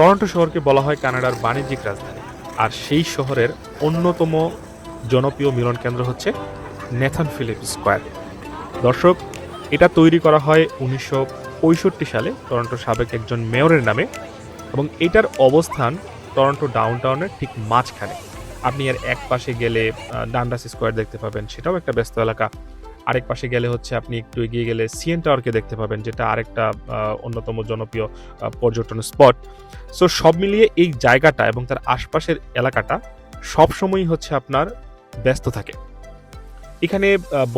Toronto শহরকে বলা হয় কানাডার বাণিজ্যিক রাজধানী। আর সেই শহরের অন্যতম জনপ্রিয় মিলন কেন্দ্র হচ্ছে নেথান ফিলিপ স্কোয়ার। দর্শক, এটা তৈরি করা হয় উনিশশো পঁয়ষট্টি সালে টরন্টোর সাবেক একজন মেয়রের নামে এবং এটার অবস্থান টরন্টো ডাউনটাউনের ঠিক মাঝখানে। আপনি এর এক পাশে গেলে ডান্ডাস স্কোয়ার দেখতে পাবেন, সেটাও একটা ব্যস্ত এলাকা। আরেক পাশে গেলে হচ্ছে আপনি একটু এগিয়ে গেলে সিএন টাওয়ারকে দেখতে পাবেন, যেটা আরেকটা অন্যতম জনপ্রিয় পর্যটন স্পট। সো সব মিলিয়ে এই জায়গাটা এবং তার আশপাশের এলাকাটা সবসময়ই হচ্ছে আপনার ব্যস্ত থাকে। এখানে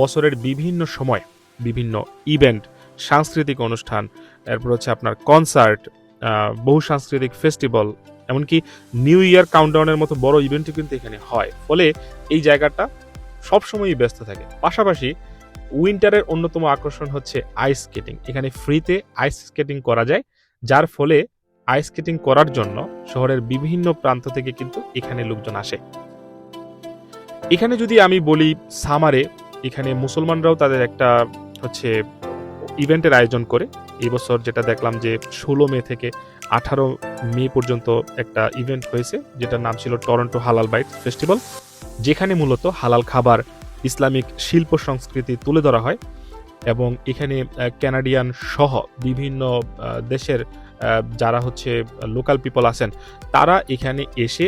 বছরের বিভিন্ন সময় বিভিন্ন ইভেন্ট সাংস্কৃতিক অনুষ্ঠান, এরপর হচ্ছে আপনার কনসার্ট বহু সাংস্কৃতিক ফেস্টিভ্যাল এমনকি নিউ ইয়ার কাউন্টডাউনের মতো বড় ইভেন্টও কিন্তু এখানে হয়। ফলে এই জায়গাটা সবসময়ই ব্যস্ত থাকে। পাশাপাশি উইন্টারের অন্যতম আকর্ষণ হচ্ছে আইস স্কেটিং এখানে ফ্রিতে আইস স্কেটিং করা যায়, যার ফলে আইস স্কেটিং করার জন্য শহরের বিভিন্ন প্রান্ত থেকে কিন্তু এখানে লোকজন আসে। এখানে যদি আমি বলি সামারে এখানে মুসলমানরাও তাদের একটা হচ্ছে ইভেন্টের আয়োজন করে। এবছর যেটা দেখলাম যে ষোলো মে থেকে আঠারো মে পর্যন্ত একটা ইভেন্ট হয়েছে, যেটার নাম ছিল টরন্টো হালাল বাইট ফেস্টিভ্যাল যেখানে মূলত হালাল খাবার ইসলামিক শিল্প সংস্কৃতি তুলে ধরা হয় এবং এখানে ক্যানাডিয়ান সহ বিভিন্ন দেশের যারা হচ্ছে লোকাল পিপল আছেন, তারা এখানে এসে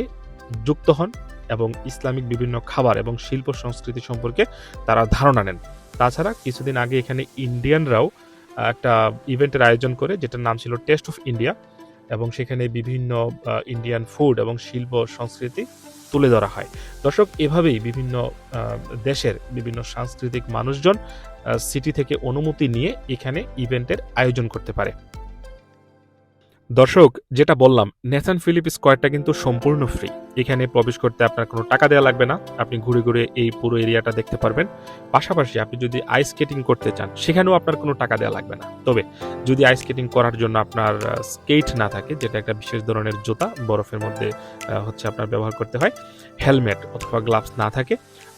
যুক্ত হন এবং ইসলামিক বিভিন্ন খাবার এবং শিল্প সংস্কৃতি সম্পর্কে তারা ধারণা নেন। তাছাড়া কিছুদিন আগে এখানে ইন্ডিয়ানরাও একটা ইভেন্টের আয়োজন করে, যেটার নাম ছিল টেস্ট অফ ইন্ডিয়া এবং সেখানে বিভিন্ন ইন্ডিয়ান ফুড এবং শিল্প সংস্কৃতি তুলে ধরা হয়। দর্শক, এভাবেই বিভিন্ন দেশের বিভিন্ন সাংস্কৃতিক মানুষজন সিটি থেকে অনুমতি নিয়ে এখানে ইভেন্টের আয়োজন করতে পারে। দর্শক, যেটা বললাম নেথান ফিলিপ স্কোয়ারটা কিন্তু সম্পূর্ণ ফ্রি এখানে প্রবেশ করতে আপনার কোনো টাকা দেওয়া লাগবে না। আপনি ঘুরে ঘুরে এই পুরো এরিয়াটা দেখতে পারবেন। পাশাপাশি আপনি যদি আইস স্কেটিং করতে চান, সেখানেও আপনার কোনো টাকা দেওয়া লাগবে না। তবে যদি আইস স্কেটিং করার জন্য আপনার স্কেট না থাকে, যেটা একটা বিশেষ ধরনের জুতা, বরফের মধ্যে হচ্ছে আপনার ব্যবহার করতে হয় হেলমেট অথবা গ্লাভস না থাকে,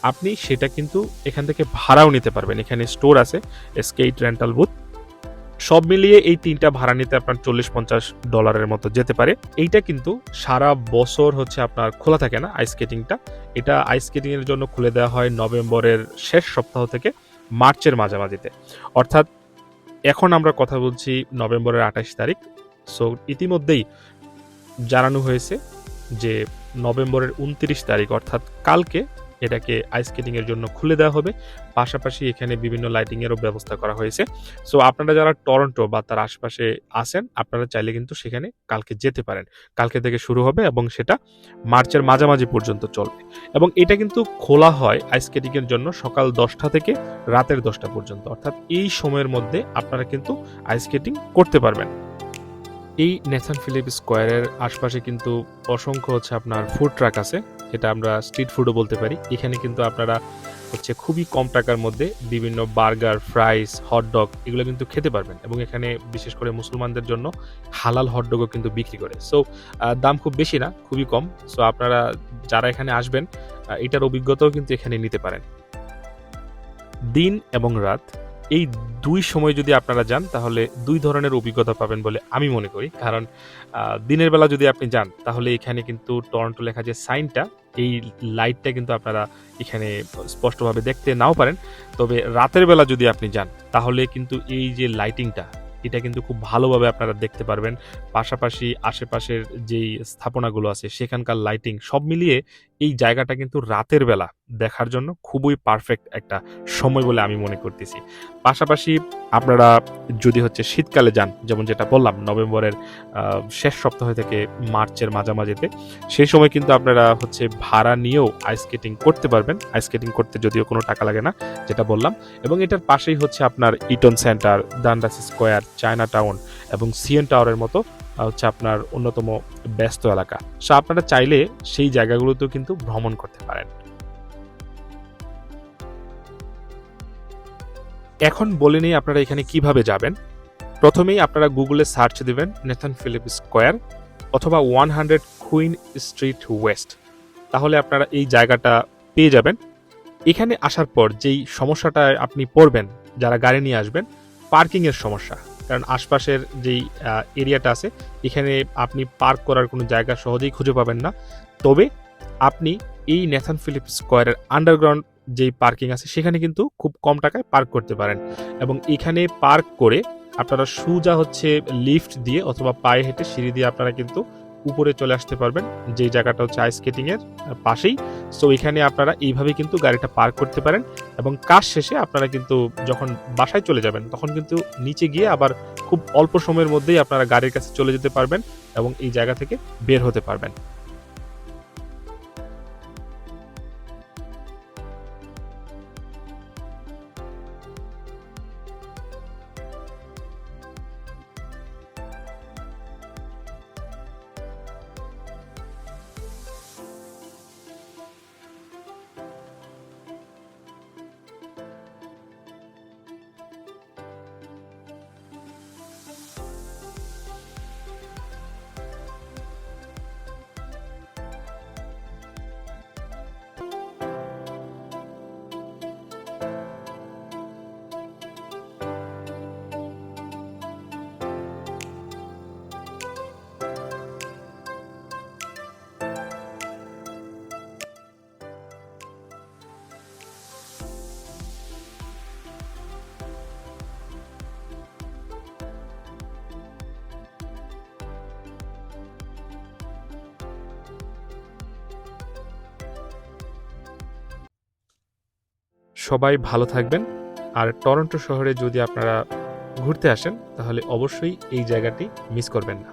আপনি সেটা কিন্তু এখান থেকে ভাড়াও নিতে পারবেন। এখানে স্টোর আছে স্কেট রেন্টাল বুথ সব মিলিয়ে এই তিনটা ভাড়া নিতে আপনার চল্লিশ পঞ্চাশ ডলারের মতো যেতে পারে। এইটা কিন্তু সারা বছর হচ্ছে আপনার খোলা থাকে না আইস স্কেটিংটা এটা আইস স্কেটিং এর জন্য খুলে দেওয়া হয় নভেম্বরের শেষ সপ্তাহ থেকে মার্চের মাঝামাঝিতে। অর্থাৎ এখন আমরা কথা বলছি নভেম্বরের আঠাশ তারিখ। সো ইতিমধ্যেই জানানো হয়েছে যে নভেম্বরের উনত্রিশ তারিখ, অর্থাৎ কালকে এটাকে আইস স্কেটিং এর জন্য খুলে দেওয়া হবে। পাশাপাশি এখানে বিভিন্ন লাইটিংয়েরও ব্যবস্থা করা হয়েছে। সো আপনারা যারা টরন্টো বা তার আশপাশে আসেন আপনারা চাইলে কিন্তু সেখানে কালকে যেতে পারেন। কালকে থেকে শুরু হবে এবং সেটা মার্চের মাঝামাঝি পর্যন্ত চলবে। এবং এটা কিন্তু খোলা হয় আইস স্কেটিং এর জন্য সকাল দশটা থেকে রাতের দশটা পর্যন্ত। অর্থাৎ এই সময়ের মধ্যে আপনারা কিন্তু আইস স্কেটিং করতে পারবেন। এই নেথান ফিলিপ স্কোয়ারের আশপাশে কিন্তু অসংখ্য হচ্ছে আপনার ফুড ট্রাক আছে। যেটা আমরা স্ট্রিট ফুডও বলতে পারি। এখানে কিন্তু আপনারা হচ্ছে খুবই কম টাকার মধ্যে বিভিন্ন বার্গার ফ্রাইস হটডগ এগুলো কিন্তু খেতে পারবেন এবং এখানে বিশেষ করে মুসলমানদের জন্য হালাল হটডগও কিন্তু বিক্রি করে। সো দাম খুব বেশি না, খুবই কম। সো আপনারা যারা এখানে আসবেন এটার অভিজ্ঞতাও কিন্তু এখানে নিতে পারেন। দিন এবং রাত এই দুই সময় যদি আপনারা যান, তাহলে দুই ধরনের অভিজ্ঞতা পাবেন বলে আমি মনে করি। কারণ দিনের বেলা যদি আপনি যান, তাহলে এখানে কিন্তু টরন্টো লেখা যে সাইনটা, এই লাইটটা কিন্তু আপনারা এখানে স্পষ্টভাবে দেখতে নাও পারেন। তবে রাতের বেলা যদি আপনি যান, তাহলে কিন্তু এই যে লাইটিংটা, এটা কিন্তু খুব ভালোভাবে আপনারা দেখতে পারবেন। পাশাপাশি আশেপাশের যেই স্থাপনাগুলো আছে, সেখানকার লাইটিং, সব মিলিয়ে এই জায়গাটা কিন্তু রাতের বেলা দেখার জন্য খুবই পারফেক্ট একটা সময় বলে আমি মনে করতেছি। পাশাপাশি আপনারা যদি হচ্ছে শীতকালে যান, যেমন যেটা বললাম, নভেম্বরের শেষ সপ্তাহ থেকে মার্চের মাঝামাঝিতে, সেই সময় কিন্তু আপনারা হচ্ছে ভাড়া নিয়েও আইস স্কেটিং করতে পারবেন। আইস স্কেটিং করতে যদিও কোনো টাকা লাগে না, যেটা বললাম। এবং এটার পাশেই হচ্ছে আপনার Eaton centre Dundas square Chinatown এবং সিএন টাওয়ারের মতো হচ্ছে আপনার অন্যতম ব্যস্ত এলাকা। সো আপনারা চাইলে সেই জায়গাগুলোতেও কিন্তু ভ্রমণ করতে পারেন। এখন বলে নিই আপনারা এখানে কীভাবে যাবেন। প্রথমেই আপনারা গুগলে সার্চ দিবেন নেথান ফিলিপ স্কোয়ার অথবা one hundred Queen street west তাহলে আপনারা এই জায়গাটা পেয়ে যাবেন। এখানে আসার পর যেই সমস্যাটা আপনি পড়বেন, যারা গাড়ি নিয়ে আসবেন, পার্কিংয়ের সমস্যা। কারণ আশপাশের যেই এরিয়াটা আছে, এখানে আপনি পার্ক করার কোনো জায়গা সহজেই খুঁজে পাবেন না। তবে আপনি এই নেথান ফিলিপ স্কোয়ারের আন্ডারগ্রাউন্ড যেই পার্কিং আছে, সেখানে কিন্তু খুব কম টাকায় পার্ক করতে পারেন। এবং এখানে পার্ক করে আপনারা সুজা হচ্ছে লিফট দিয়ে অথবা পায়ে হেঁটে সিঁড়ি দিয়ে আপনারা কিন্তু উপরে চলে আসতে পারবেন। যেই জায়গাটা হচ্ছে আইস স্কেটিংয়ের পাশেই। সো এখানে আপনারা এইভাবে কিন্তু গাড়িটা পার্ক করতে পারেন এবং কাজ শেষে আপনারা কিন্তু যখন বাসায় চলে যাবেন, তখন কিন্তু নিচে গিয়ে আবার খুব অল্প সময়ের মধ্যেই আপনারা গাড়ির কাছে চলে যেতে পারবেন এবং এই জায়গা থেকে বের হতে পারবেন। সবাই ভালো থাকবেন। আর টরন্টো শহরে যদি আপনারা ঘুরতে আসেন, তাহলে অবশ্যই এই জায়গাটি মিস করবেন না।